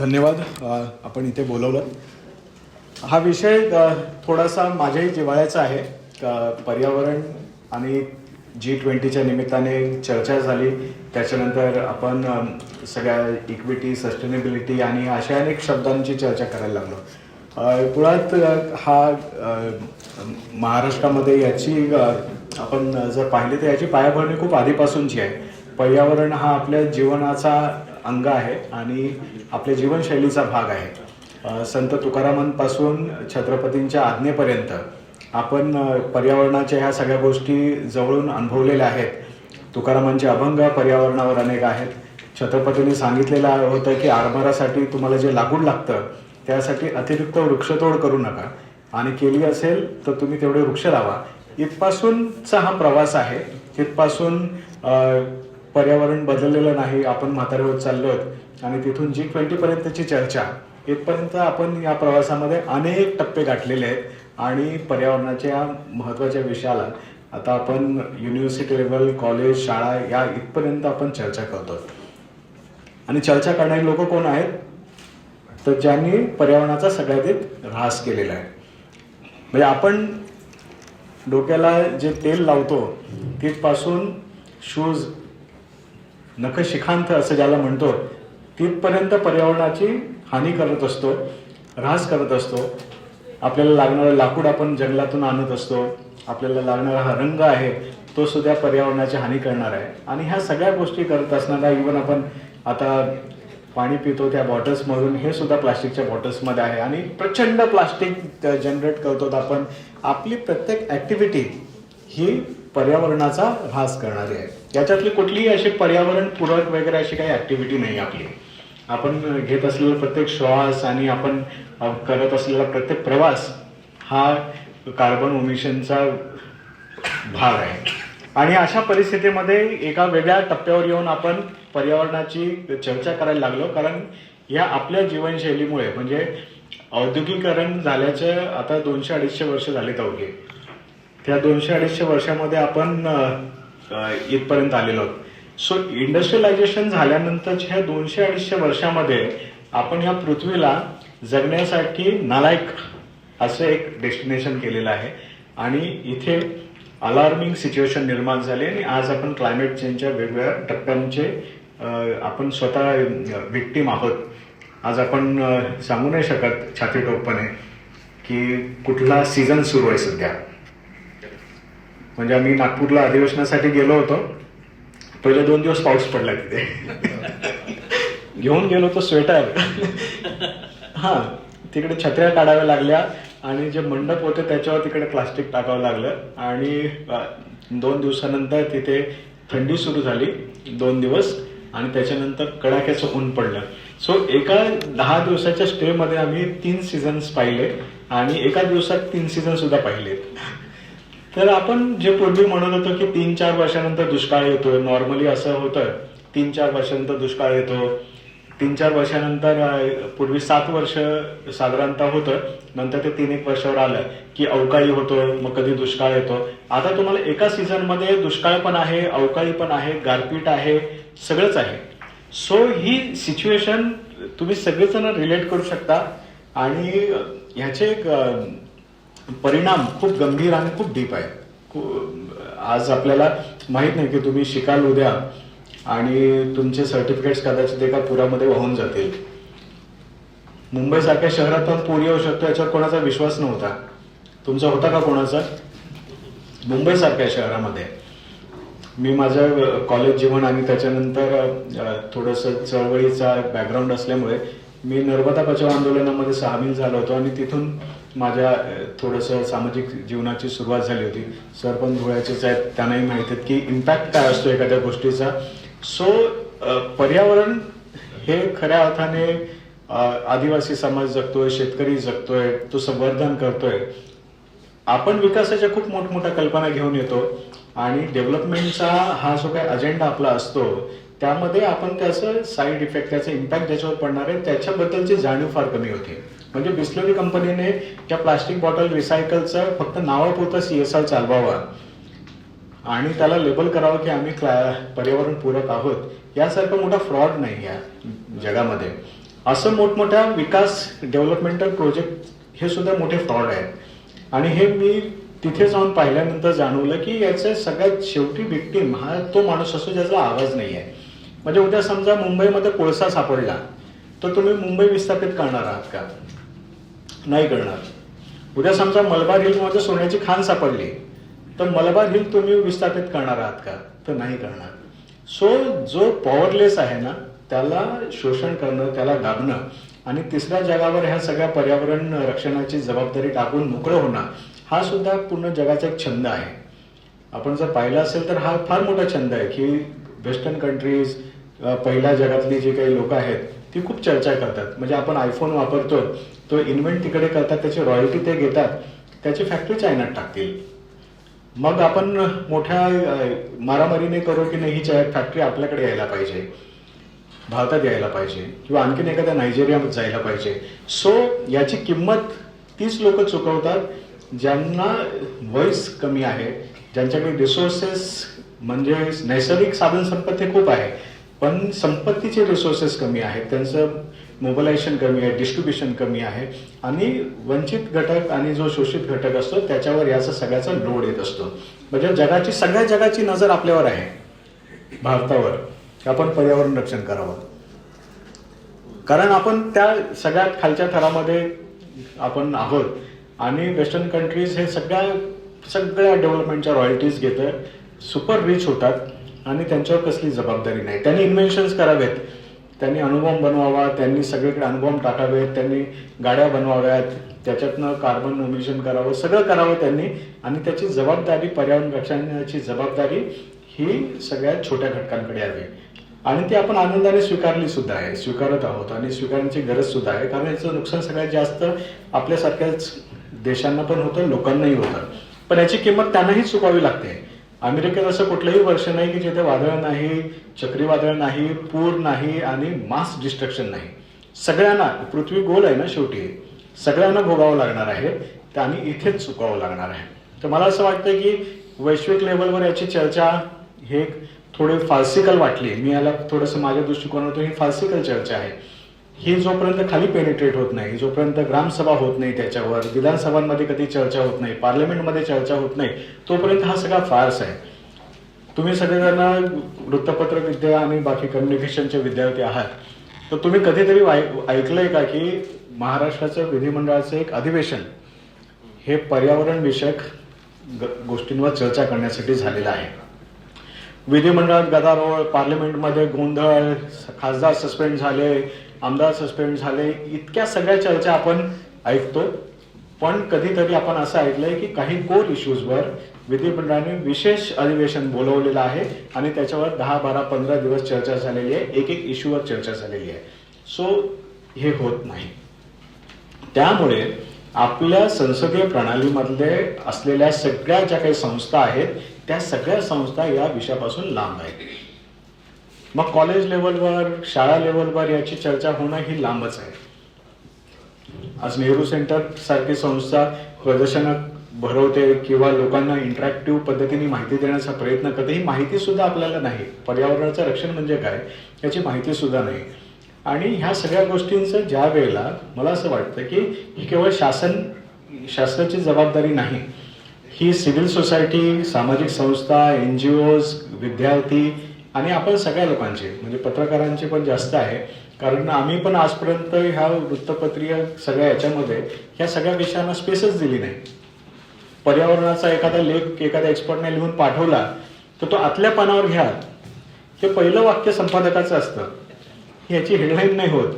धन्यवाद. आपण इथे बोलवलं. हा विषय थोडासा माझ्याही जिवाळ्याचा आहे. पर्यावरण आणि जी ट्वेंटीच्या निमित्ताने चर्चा झाली. त्याच्यानंतर आपण सगळ्या इक्विटी सस्टेनेबिलिटी आणि अशा अनेक शब्दांची चर्चा करायला लागलो. मुळात हा महाराष्ट्रामध्ये याची आपण जर पाहिले तर याची पायाभरणी खूप आधीपासूनची आहे. पर्यावरण हा आपल्या जीवनाचा अंग आहे आणि आपल्या जीवनशैलीचा भाग आहे. संत तुकारामांपासून छत्रपतींच्या आज्ञेपर्यंत आपण पर्यावरणाच्या ह्या सगळ्या गोष्टी जवळून अनुभवलेल्या आहेत. तुकारामांचे अभंग पर्यावरणावर अनेक आहेत. छत्रपतींनी सांगितलेलं होतं की आरभारासाठी तुम्हाला जे लाकूड लागतं त्यासाठी अतिरिक्त वृक्षतोड करू नका. आणि केली असेल तर तुम्ही तेवढे वृक्ष लावा. इथपासूनचा हा प्रवास आहे. तिथपासून पर्यावरण बदललेलं नाही आपण म्हातारे होत चाललो आहोत आणि तिथून जी ट्वेंटी पर्यंतची चर्चा. इथपर्यंत आपण या प्रवासामध्ये अनेक टप्पे गाठलेले आहेत आणि पर्यावरणाच्या महत्त्वाच्या विषयाला आता आपण युनिव्हर्सिटी लेवल कॉलेज शाळा या इथपर्यंत आपण चर्चा करतो आणि चर्चा करणारी लोक कोण आहेत? तर ज्यांनी पर्यावरणाचा सगळ्यात ऱ्हास केलेला आहे. म्हणजे आपण डोक्याला जे तेल लावतो तिथपासून शूज नखशिखांत असं ज्याला म्हणतो तिथपर्यंत पर्यावरणाची हानी करत असतो ऱ्हास करत असतो. आपल्याला लागणारं लाकूड आपण जंगलातून आणत असतो. आपल्याला लागणारा हा रंग आहे तो सुद्धा पर्यावरणाची हानी करणार आहे. आणि ह्या सगळ्या गोष्टी करत असताना इवन आपण आता पाणी पितो त्या बॉटल्समधून हे सुद्धा प्लास्टिकच्या बॉटल्समध्ये आहे. आणि प्रचंड प्लास्टिक जनरेट करतो आपण. आपली प्रत्येक ॲक्टिव्हिटी ही पर्यावरणाचा ऱ्हास करणारी आहे. याच्यातली कुठलीही अशी पर्यावरण पूरक वगैरे अशी काही ॲक्टिव्हिटी नाही आपली. आपण घेत असलेला प्रत्येक श्वास आणि आपण करत असलेला प्रत्येक प्रवास हा कार्बन ओमिशनचा भाग आहे. आणि अशा परिस्थितीमध्ये एका वेगळ्या टप्प्यावर येऊन आपण पर्यावरणाची चर्चा करायला लागलो. कारण या आपल्या जीवनशैलीमुळे म्हणजे औद्योगिकरण झाल्याचे आता दोनशे अडीचशे वर्ष झालेत अवघे. त्या दोनशे अडीचशे वर्षामध्ये आपण इथपर्यंत आलेलो आहोत. सो इंडस्ट्रियलायझेशन झाल्यानंतरच्या ह्या दोनशे अडीचशे वर्षामध्ये आपण ह्या पृथ्वीला जगण्यासाठी नालायक असं एक डेस्टिनेशन केलेलं आहे. आणि इथे अलार्मिंग सिच्युएशन निर्माण झाली आणि आज आपण क्लायमेट चेंजच्या वेगवेगळ्या टप्प्यांचे आपण स्वतः विक्टीम आहोत. आज आपण सांगू नाही शकत छातीटोकपणे की कुठला सीझन सुरू आहे सध्या. म्हणजे आम्ही नागपूरला अधिवेशनासाठी गेलो होतो. पहिले दोन दिवस पाऊस पडला तिथे. घेऊन गेलो होतो स्वेटर. हा तिकडे छत्र्या काढाव्या लागल्या आणि जे मंडप होते त्याच्यावर तिकडे प्लास्टिक टाकावं लागलं. आणि दोन दिवसानंतर तिथे थंडी सुरू झाली दोन दिवस. आणि त्याच्यानंतर कडाक्याचं ऊन पडलं. सो एका दहा दिवसाच्या स्टेमध्ये आम्ही तीन सीझन्स पाहिले आणि एका दिवसात तीन सीझन सुद्धा पाहिले तर आपण जे पूर्वी म्हणत होतो की तीन चार वर्षानंतर दुष्काळ येतो नॉर्मली असं होतं. तीन चार वर्षानंतर दुष्काळ येतो. तीन चार वर्षानंतर पूर्वी सात वर्ष साधारणतः होतं. नंतर ते तीन एक वर्षावर आलं की अवकाळी होतो मग कधी दुष्काळ येतो. आता तुम्हाला एका सीझनमध्ये दुष्काळ पण आहे अवकाळी पण आहे गारपीट आहे सगळंच आहे. सो ही सिच्युएशन तुम्ही सगळेजण रिलेट करू शकता. आणि ह्याचे एक परिणाम खूप गंभीर आणि खूप डीप आहे. आज आपल्याला माहीत नाही की तुम्ही शिकाल उद्या आणि तुमचे सर्टिफिकेट्स कदाचित एका पुरामध्ये वाहून जातील. मुंबईसारख्या शहरात पण पूर येऊ शकतो याच्यावर कोणाचा विश्वास नव्हता. तुमचा होता का कोणाचा? मुंबईसारख्या शहरामध्ये. मी माझं कॉलेज जीवन आणि त्याच्यानंतर थोडंसं चळवळीचा बॅकग्राऊंड असल्यामुळे मी नर्मदा बचाव आंदोलनामध्ये सामील झालो होतो आणि तिथून माझ्या थोडंसं सामाजिक जीवनाची सुरुवात झाली होती. सर पण धुळ्याचेच आहेत त्यांनाही माहिती आहेत की इम्पॅक्ट काय असतो एखाद्या गोष्टीचा. सो पर्यावरण हे खऱ्या अर्थाने आदिवासी समाज जगतोय शेतकरी जगतोय तो संवर्धन करतोय. आपण विकासाच्या खूप मोठमोठ्या कल्पना घेऊन येतो आणि डेव्हलपमेंटचा हा जो काही अजेंडा आपला असतो त्यामध्ये आपण त्याचं साईड इफेक्ट त्याचा इम्पॅक्ट ज्याच्यावर पडणार आहे त्याच्याबद्दलची जाणीव फार कमी होती. म्हणजे बिस्लोरी कंपनीने त्या प्लास्टिक बॉटल रिसायकलचं फक्त नावापुरतं सी एस आर चालवावा. आणि त्याला लेबल करावं की आम्ही क्ला पर्यावरण पूरक आहोत. यासारखा मोठा फ्रॉड नाही या जगामध्ये. असं मोठमोठ्या विकास डेव्हलपमेंटल प्रोजेक्ट हे सुद्धा मोठे फ्रॉड आहेत. आणि हे मी तिथे जाऊन पाहिल्यानंतर जाणवलं की याचे सगळ्यात शेवटी विक्टीम हा तो माणूस असतो ज्याचा आवाज नाही आहे. म्हणजे उद्या समजा मुंबईमध्ये कोळसा सापडला तर तुम्ही मुंबई विस्थापित करणार आहात का? नाही करणार. उद्या समजा मलबार हिलमध्ये सोन्याची खाण सापडली तर मलबार हिल तुम्ही विस्थापित करणार आहात का? तर नाही करणार. सो जो पॉवरलेस आहे ना त्याला शोषण करणं त्याला दाबणं आणि तिसऱ्या जगावर ह्या सगळ्या पर्यावरण रक्षणाची जबाबदारी टाकून मोकळं होणं हा सुद्धा पूर्ण जगाचा एक छंद आहे. आपण जर पाहिलं असेल तर हा फार मोठा छंद आहे की वेस्टर्न कंट्रीज पहिल्या जगातली जी काही लोक आहेत ती खूप चर्चा करतात. म्हणजे आपण आयफोन वापरतो तो इन्व्हेंट तिकडे करतात त्याची रॉयल्टी ते घेतात त्याची फॅक्टरी चायनात टाकतील. मग आपण मोठ्या मारामारीने करू की नाही ही फॅक्टरी आपल्याकडे यायला पाहिजे. भारतात यायला पाहिजे. किंवा आणखीन एखाद्या नायजेरियामध्ये जायला पाहिजे. सो याची किंमत तीच लोक चुकवतात ज्यांना वयस कमी आहे ज्यांच्याकडे रिसोर्सेस म्हणजे नैसर्गिक साधन संपत्ती खूप आहे. पण संपत्तीचे रिसोर्सेस कमी आहेत त्यांचं मोबलायझेशन कमी आहे डिस्ट्रीब्युशन कमी आहे. आणि वंचित घटक आणि जो शोषित घटक असतो त्याच्यावर याचा सगळ्याचा लोड येत असतो. म्हणजे जगाची सगळ्या जगाची नजर आपल्यावर आहे भारतावर. आपण पर्यावरण रक्षण करावं. कारण आपण त्या सगळ्यात खालच्या थरामध्ये आपण आहोत. आणि वेस्टर्न कंट्रीज हे सगळ्या सगळ्या डेव्हलपमेंटच्या रॉयल्टीज घेतं सुपर रिच होतात. आणि त्यांच्यावर कसली जबाबदारी नाही. त्यांनी इन्व्हेन्शन्स करावेत. त्यांनी अणुबॉम्ब बनवावा त्यांनी सगळीकडे अणुबॉम्ब टाकावेत त्यांनी गाड्या बनवाव्यात त्याच्यातनं कार्बन इमिशन करावं सगळं करावं त्यांनी. आणि त्याची जबाबदारी पर्यावरण रक्षणाची जबाबदारी ही सगळ्यात छोट्या घटकांकडे यावी. आणि ती आपण आनंदाने स्वीकारली सुद्धा आहे. स्वीकारत आहोत आणि स्वीकारण्याची गरज सुद्धा आहे. कारण याचं नुकसान सगळ्यात जास्त आपल्यासारख्याच देशांना पण होतं लोकांनाही होतं. पण याची किंमत त्यांनाही चुकावी लागते. अमेरिकेत असं कुठलंही वर्ष नाही की जिथे वादळ नाही चक्रीवादळ नाही पूर नाही आणि मास डिस्ट्रक्शन नाही. सगळ्यांना पृथ्वी गोल आहे ना शेवटी. सगळ्यांना भोगावं लागणार आहे तर आणि इथेच चुकावं लागणार आहे. तर मला असं वाटतं की वैश्विक लेवलवर याची चर्चा हे थोडी फार्सिकल वाटली. मी याला थोडंसं माझ्या दृष्टिकोनातून ही फार्सिकल चर्चा आहे. ही जोपर्यंत खाली पेनिट्रेट होत नाही जोपर्यंत ग्रामसभा होत नाही त्याच्यावर विधानसभांमध्ये कधी चर्चा होत नाही पार्लमेंटमध्ये चर्चा होत नाही तोपर्यंत हा सगळा फार्स आहे. तुम्ही सगळेजण वृत्तपत्र विद्या आणि बाकी कम्युनिकेशनचे विद्यार्थी आहात. तर तुम्ही कधीतरी ऐकलंय का की महाराष्ट्राचं विधिमंडळाचं एक अधिवेशन हे पर्यावरण विषयक ग- गोष्टींवर चर्चा करण्यासाठी झालेलं आहे? विधिमंडळात गदारोळ पार्लमेंटमध्ये गोंधळ खासदार सस्पेंड झाले आमदार सस्पेंड झाले इतक्या सगळ्या चर्चा आपण ऐकतो. पण कधीतरी आपण असं ऐकलंय की काही कोर इश्यूजवर विधिमंडळाने विशेष अधिवेशन बोलवलेलं आहे आणि त्याच्यावर दहा बारा पंधरा दिवस चर्चा झालेली आहे. एक एक इश्यूवर चर्चा झालेली आहे. सो हे होत नाही. त्यामुळे आपल्या संसदीय प्रणालीमधले असलेल्या सगळ्या ज्या काही संस्था आहेत त्या सगळ्या संस्था या विषयापासून लांब आहेत. मग कॉलेज लेवलवर शाळा लेवलवर याची चर्चा होणं ही लांबच आहे. आज नेहरू सेंटर सारखी संस्था प्रदर्शनं भरवते किंवा लोकांना इंटरॅक्टिव्ह पद्धतीने माहिती देण्याचा प्रयत्न करते ही माहिती सुद्धा आपल्याला नाही. पर्यावरणाचं रक्षण म्हणजे काय याची माहिती सुद्धा नाही. आणि ह्या सगळ्या गोष्टींचं ज्या वेळेला मला असं वाटतं की ही केवळ शासन शासनाची जबाबदारी नाही ही सिव्हिल सोसायटी सामाजिक संस्था एन जी ओज विद्यार्थी आणि आपण सगळ्या लोकांचे म्हणजे पत्रकारांचे पण जास्त आहे. कारण आम्ही पण आजपर्यंत ह्या वृत्तपत्रीय सगळ्या याच्यामध्ये ह्या सगळ्या विषयांना स्पेसच दिली नाही. पर्यावरणाचा एखादा लेख एखाद्या एक्सपर्टने लिहून पाठवला तर तो आतल्या पानावर घ्या. हे पहिलं वाक्य संपादकाचं असतं. याची हेडलाईन नाही होत.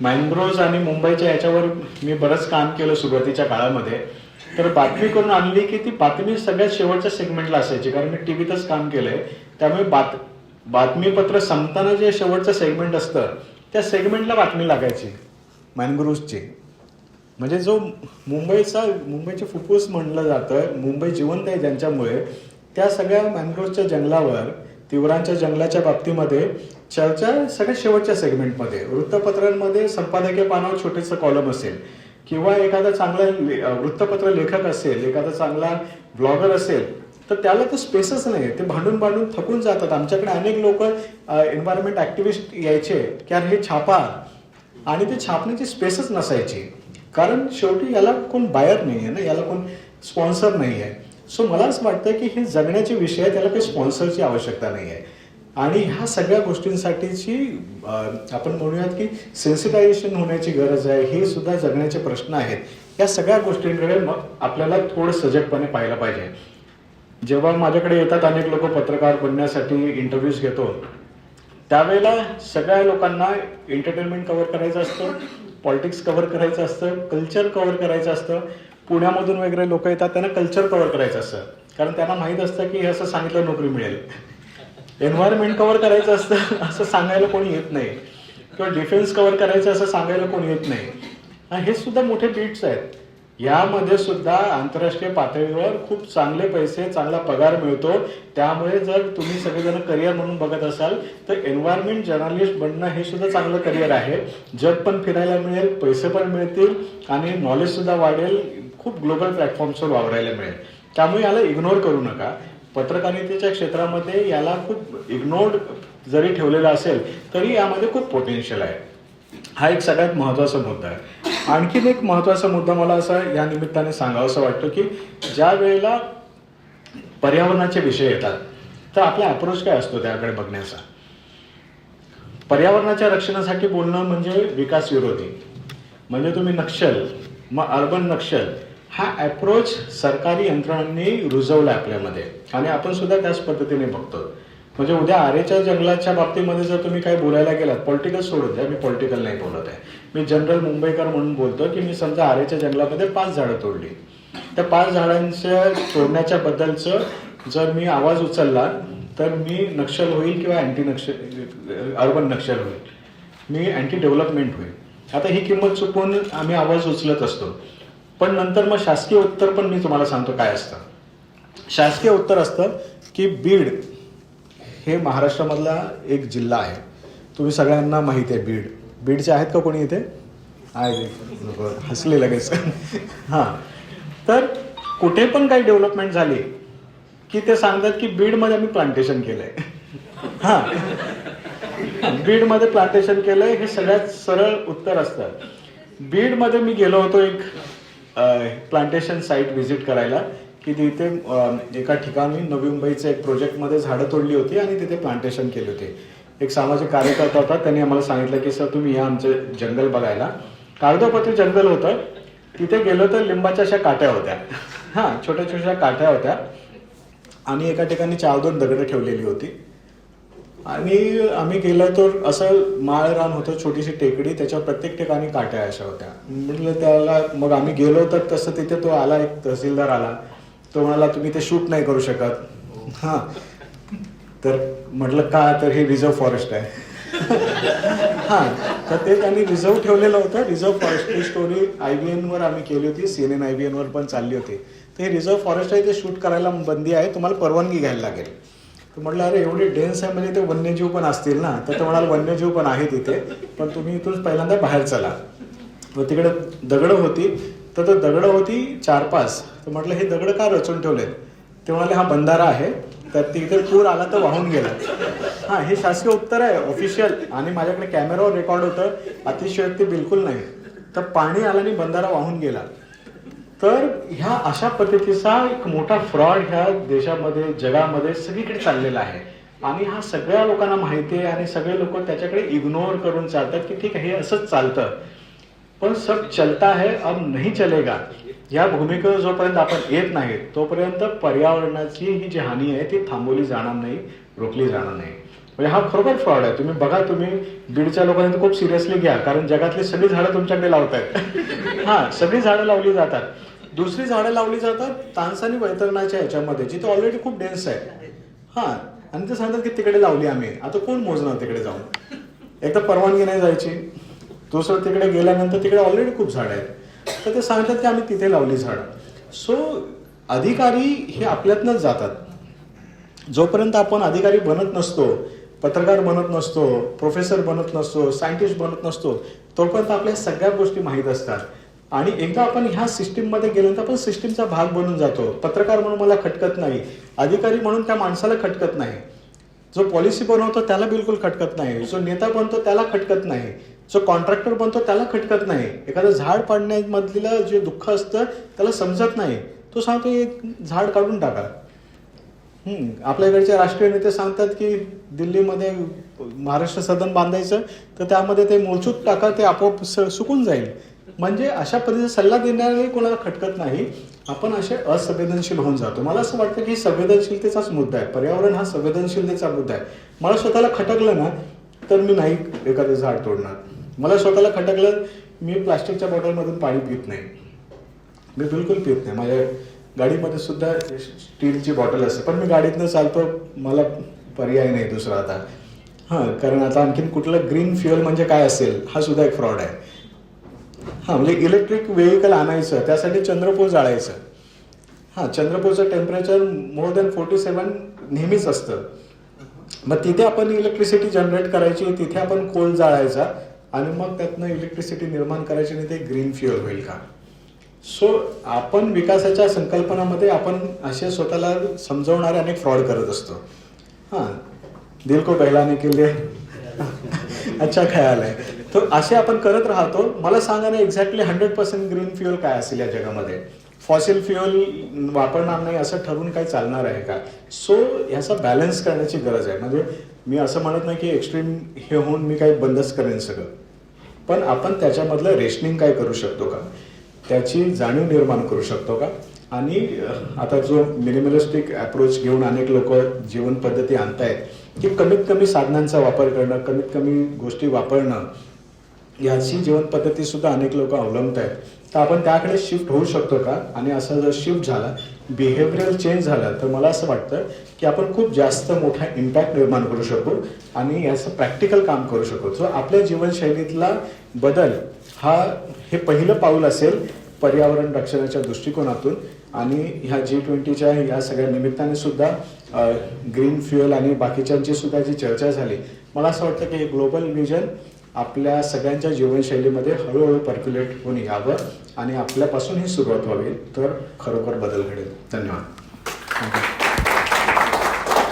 मॅनग्रोव्ज आणि मुंबईच्या याच्यावर मी बरंच काम केलं सुरुवातीच्या काळामध्ये. तर बातमी करून आणली की ती बातमी सगळ्यात शेवटच्या सेगमेंटला असायची. कारण मी टीव्हीतच काम केलंय. त्यामुळे बात बातमीपत्र संपताना जे शेवटचं सेगमेंट असतं त्या सेगमेंटला बातमी लागायची. मॅनग्रोव्जची म्हणजे जो मुंबईचा मुंबईचे फुफ्फुस म्हणलं जातं मुंबई जिवंत आहे ज्यांच्यामुळे त्या सगळ्या मॅनग्रोव्हच्या जंगलावर तिवरांच्या जंगलाच्या बाबतीमध्ये चर्चा सगळ्या शेवटच्या सेगमेंटमध्ये वृत्तपत्रांमध्ये संपादकीय पानावर छोटेसं कॉलम असेल. किंवा एखादा चांगला वृत्तपत्र लेखक असेल एखादा चांगला ब्लॉगर असेल तर त्याला तो स्पेसच नाही ते भांडून भांडून थकून जातात. आमच्याकडे अनेक लोक एन्व्हायरमेंट ऍक्टिव्हिस्ट यायचे की अरे हे छापा. आणि ते छापण्याची स्पेसच नसायची. कारण शेवटी याला कोण बायर नाही आहे ना याला कोण स्पॉन्सर नाही आहे सो मला असं वाटतं की हे जगण्याचे विषय आहे त्याला काही स्पॉन्सरची आवश्यकता नाही आहे आणि ह्या सगळ्या गोष्टींसाठीची आपण म्हणूयात की सेन्सिटायझेशन होण्याची गरज आहे हे सुद्धा जगण्याचे प्रश्न आहेत. या सगळ्या गोष्टींकडे मग आपल्याला थोडं सजगपणे पाहायला पाहिजे. जेव्हा माझ्याकडे येतात अनेक लोक पत्रकार बनण्यासाठी इंटरव्ह्यूज घेतो त्यावेळेला सगळ्या लोकांना एंटरटेनमेंट कव्हर करायचं असतं पॉलिटिक्स कव्हर करायचं असतं कल्चर कव्हर करायचं असतं. पुण्यामधून वगैरे लोक येतात त्यांना कल्चर कव्हर करायचं असतं. कारण त्यांना माहीत असतं की हे असं सांगितलं नोकरी मिळेल. एन्व्हायरमेंट कव्हर करायचं असतं असं सांगायला कोणी येत नाही. किंवा डिफेन्स कव्हर करायचं असं सांगायला कोणी येत नाही. हे सुद्धा मोठे बीट्स आहेत. यामध्ये सुद्धा आंतरराष्ट्रीय पातळीवर खूप चांगले पैसे चांगला पगार मिळतो. त्यामुळे जर तुम्ही सगळेजण करिअर म्हणून बघत असाल तर एन्व्हायरमेंट जर्नलिस्ट बनणं हे सुद्धा चांगलं करिअर आहे. जग पण फिरायला मिळेल पैसे पण मिळतील आणि नॉलेज सुद्धा वाढेल खूप ग्लोबल प्लॅटफॉर्म्सवर वावरायला मिळेल. त्यामुळे याला इग्नोर करू नका. पत्रकारितेच्या क्षेत्रामध्ये याला खूप इग्नोर्ड जरी ठेवलेला असेल तरी यामध्ये खूप पोटेन्शियल आहे. हा एक सगळ्यात महत्त्वाचा मुद्दा आहे. आणखीन एक महत्त्वाचा मुद्दा मला असा या निमित्ताने सांगावासा वाटतं की ज्या वेळेला पर्यावरणाचे विषय येतात तर आपला अप्रोच काय असतो त्याकडे बघण्याचा? पर्यावरणाच्या रक्षणासाठी बोलणं म्हणजे विकास विरोधी म्हणजे तुम्ही नक्षल मग अर्बन नक्षल हा अप्रोच सरकारी यंत्रणांनी रुजवला आपल्यामध्ये. आणि आपण सुद्धा त्याच पद्धतीने बघतो. म्हणजे उद्या आरेच्या जंगलाच्या बाबतीमध्ये जर तुम्ही काही बोलायला गेलात पॉलिटिकल सोडून द्या मी पॉलिटिकल नाही बोलत आहे. मी जनरल मुंबईकर म्हणून बोलतो की मी समजा आरेच्या जंगलामध्ये पाच झाडं तोडली. त्या पाच झाडांच्या तोडण्याच्या बद्दलचं जर मी आवाज उचलला तर मी नक्षल होईल किंवा अँटी नक्षल अर्बन नक्षल होईल. मी अँटी डेव्हलपमेंट होईल. आता ही किंमत चुकून आम्ही आवाज उचलत असतो. पण नंतर मग शासकीय उत्तर पण मी तुम्हाला सांगतो काय असतं. शासकीय उत्तर असतं की बीड हे महाराष्ट्रामधला एक जिल्हा आहे. तुम्ही सगळ्यांना माहिती आहे बीड. बीडचे आहेत का कोणी इथे? आहे हसले लगेच. हां. तर कुठे पण काही डेव्हलपमेंट झाली की ते सांगतात की बीडमध्ये आम्ही प्लांटेशन केलंय. हां. बीडमध्ये प्लांटेशन केलंय हे सगळ्यात सरळ उत्तर असतं. बीडमध्ये मी गेलो होतो एक प्लांटेशन साईट व्हिजिट करायला की तिथे एका ठिकाणी नवी मुंबईचं एक प्रोजेक्टमध्ये झाडं तोडली होती आणि तिथे प्लांटेशन केले होते. एक सामाजिक कार्यकर्ता होता त्यांनी आम्हाला सांगितलं की सर तुम्ही या आमचं जंगल बघायला. कागदोपत्री जंगल होतं. तिथे गेलो तर लिंबाच्या अशा काट्या होत्या. हां छोट्या छोट्या काट्या होत्या. आणि एका ठिकाणी चार दोन दगडं ठेवलेली होती. आणि आम्ही गेलो तर असं माळ रान होतं छोटीशी टेकडी त्याच्यावर प्रत्येक ठिकाणी काट्या अशा होत्या. म्हटलं त्याला मग आम्ही गेलो तर तसं तिथे तो आला एक तहसीलदार आला. तो म्हणाला तुम्ही ते शूट नाही करू शकत. हां. तर म्हटलं का? तर हे रिझर्व्ह फॉरेस्ट आहे. हां. तर ते त्यांनी रिझर्व्ह ठेवलेलं होतं. रिझर्व्ह फॉरेस्टची स्टोरी आय बी एनवर आम्ही केली होती. C N N I B Enver पण चालली होती. तर हे रिझर्व्ह फॉरेस्ट आहे ते शूट करायला बंदी आहे. तुम्हाला परवानगी घ्यायला लागेल. तर म्हटलं अरे एवढी डेन्स आहे म्हणजे ते वन्यजीव पण असतील ना. तर ते म्हणाल वन्यजीव पण आहे तिथे पण तुम्ही इथून पहिल्यांदा बाहेर चला. व तिकडे दगडं होती तर तो दगडं होती चार पाच तर म्हटलं हे दगडं का रचून ठेवलेत? ते म्हणाले हा बंधारा आहे. तर तिथे पूर आला तर वाहून गेला. हा हे शासकीय उत्तर आहे ऑफिशियल आणि माझ्याकडे कॅमेरावर रेकॉर्ड होतं अतिशयोक्ती बिलकुल नाही. तर पाणी आलं आणि बंधारा वाहून गेला. तर ह्या अशा पद्धतीचा एक मोठा फ्रॉड ह्या देशामध्ये जगामध्ये सगळीकडे चाललेला आहे. आणि हा सगळ्या लोकांना माहिती आहे आणि सगळे लोक त्याच्याकडे इग्नोर करून चालतात की ठीक आहे हे असंच चालतं. पण सब चलता है अब नहीं चलेगा. या भूमिकेवर जोपर्यंत आपण येत नाही तोपर्यंत पर्यावरणाची ही जी हानी आहे ती थांबवली जाणार नाही रोखली जाणार नाही. म्हणजे हा खरोखर फ्रॉड आहे. तुम्ही बघा तुम्ही बीडच्या लोकांनी खूप सिरियसली घ्या कारण जगातली सगळी झाडं तुमच्याकडे लावत आहेत हा सगळी झाडं लावली जातात. दुसरी झाडं लावली जातात तानसानी वैतरणाच्या ह्याच्यामध्ये जिथे ऑलरेडी खूप डेन्स आहे. हा आणि ते सांगतात की तिकडे लावली आम्ही. आता कोण मोजणार तिकडे जाऊन? एक तर परवानगी नाही जायची. दुसरं तिकडे गेल्यानंतर तिकडे ऑलरेडी खूप झाडं आहेत. तर ते सांगतात की आम्ही तिथे लावली झाडं. सो अधिकारी हे आपल्यातनंच जातात. जोपर्यंत आपण अधिकारी बनत नसतो पत्रकार बनत नसतो प्रोफेसर बनत नसतो सायंटिस्ट बनत नसतो तोपर्यंत आपल्या सगळ्या गोष्टी माहीत असतात. आणि एकदा आपण ह्या सिस्टीममध्ये गेल्यानंतर आपण सिस्टीमचा भाग बनून जातो. पत्रकार म्हणून मला खटकत नाही. अधिकारी म्हणून त्या माणसाला खटकत नाही. जो पॉलिसी बनवतो त्याला बिलकुल खटकत नाही. जो नेता बनतो त्याला खटकत नाही. जो कॉन्ट्रॅक्टर बनतो त्याला खटकत नाही. एखादं झाड पाडण्यामधलं जे दुःख असतं त्याला समजत नाही. तो सांगतो एक झाड काढून टाका. आपल्या इकडचे राष्ट्रीय नेते सांगतात की दिल्लीमध्ये महाराष्ट्र सदन बांधायचं तर त्यामध्ये ते मोलचूक टाका ते आपोआप स- सुकून जाईल. म्हणजे अशा पद्धतीचा सल्ला देणारे कोणाला खटकत नाही. आपण असे असंवेदनशील होऊन जातो. मला असं वाटतं की संवेदनशीलतेचाच मुद्दा आहे. पर्यावरण हा संवेदनशीलतेचा मुद्दा आहे. मला स्वतःला खटकलं ना तर मी नाही एखादं झाड तोडणार. मला स्वतःला खटकलं मी प्लास्टिकच्या बॉटलमधून पाणी पित नाही. मी बिलकुल पित नाही. माझ्या गाडीमध्ये सुद्धा स्टीलची बॉटल असते पण मी गाडीतनं चालतो मला पर्याय नाही दुसरा आता. हां कारण आता आणखीन कुठलं ग्रीन फ्युअल म्हणजे काय असेल हा सुद्धा एक फ्रॉड आहे. हां म्हणजे इलेक्ट्रिक व्हेकल आणायचं त्यासाठी चंद्रपूर जाळायचं. हां चंद्रपूरचं temperature more than forty seven नेहमीच असतं. मग तिथे आपण इलेक्ट्रिसिटी जनरेट करायची तिथे आपण कोल जाळायचा आणि मग त्यातनं इलेक्ट्रिसिटी निर्माण करायची आणि ते ग्रीन फ्युअल होईल का? सो आपण विकासाच्या संकल्पनामध्ये आपण असे स्वतःला समजवणारे अनेक फ्रॉड करत असतो. हां दिल को बहलाने के लिए अच्छा ख्याल आहे तर असे आपण करत राहतो. मला सांगा ना exactly hundred percent green fuel काय असेल या जगामध्ये? फॉसिल फ्युअल वापरणार नाही असं ठरवून काही चालणार आहे का? सो ह्याचा बॅलन्स करण्याची गरज आहे. म्हणजे मी असं म्हणत नाही की एक्स्ट्रीम हे होऊन मी काही बंदच करेन सगळं. पण आपण त्याच्यामधलं रेशनिंग काय करू शकतो का? त्याची जाणीव निर्माण करू शकतो का? आणि आता जो मिनिमलिस्टिक अप्रोच घेऊन अनेक लोक जीवन पद्धती आणतायत की कमीत कमी साधनांचा वापर करणं कमीत कमी गोष्टी वापरणं याची जीवन पद्धती सुद्धा अनेक लोक अवलंबत आहेत. तर आपण त्याकडे शिफ्ट होऊ शकतो का? आणि असं जर शिफ्ट झाला बिहेवियर चेंज झाला तर मला असं वाटतं की आपण खूप जास्त मोठा इम्पॅक्ट निर्माण करू शकू आणि याचं प्रॅक्टिकल काम करू शकू. सो आपल्या जीवनशैलीतला बदल हा हे पहिलं पाऊल असेल पर्यावरण रक्षणाच्या दृष्टिकोनातून आणि ह्या जी ट्वेंटीच्या या सगळ्या निमित्ताने सुद्धा ग्रीन फ्युअल आणि बाकीच्यांची सुद्धा जी चर्चा झाली मला असं वाटतं की हे ग्लोबल विजन आपल्या सगळ्यांच्या जीवनशैलीमध्ये हळूहळू पर्क्युलेट होऊन यावं आणि आपल्यापासून ही सुरुवात व्हावी तर खरोखर बदल घडेल. धन्यवाद.